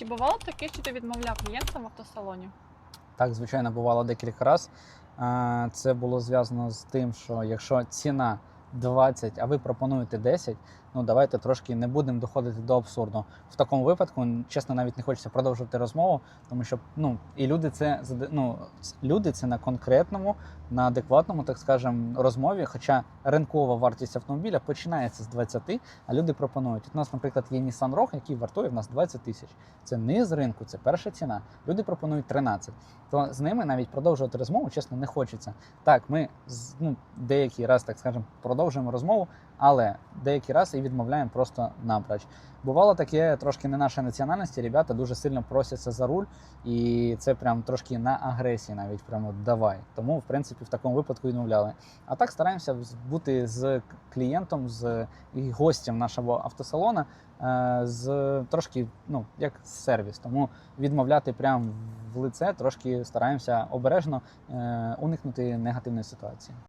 Чи бувало таке, що ти відмовляв клієнтам в автосалоні? Так, звичайно, бувало декілька разів. Це було зв'язано з тим, що якщо ціна 20, а ви пропонуєте 10, ну давайте трошки не будемо доходити до абсурду. В такому випадку, чесно, навіть не хочеться продовжувати розмову, тому що ну і люди це ну, люди це на конкретному, на адекватному, так скажемо, розмові. Хоча ринкова вартість автомобіля починається з 20, а люди пропонують. От у нас, наприклад, є Nissan Rogue, який вартує в нас 20 тисяч. Це низ ринку, це перша ціна. Люди пропонують 13. То з ними навіть продовжувати розмову, чесно, не хочеться. Так, ми ну, деякий раз, так скажемо, продовжуємо розмову, але деякий раз і відмовляємо просто напроч. Бувало таке трошки не нашої національності. Ребята дуже сильно просяться за руль, і це прям трошки на агресії, навіть прямо давай. Тому, в принципі, в такому випадку відмовляли. А так стараємося бути з клієнтом, з і гостем нашого автосалона, е, з трошки, ну як сервіс. Тому відмовляти прямо в лице трошки стараємося обережно е, уникнути негативної ситуації.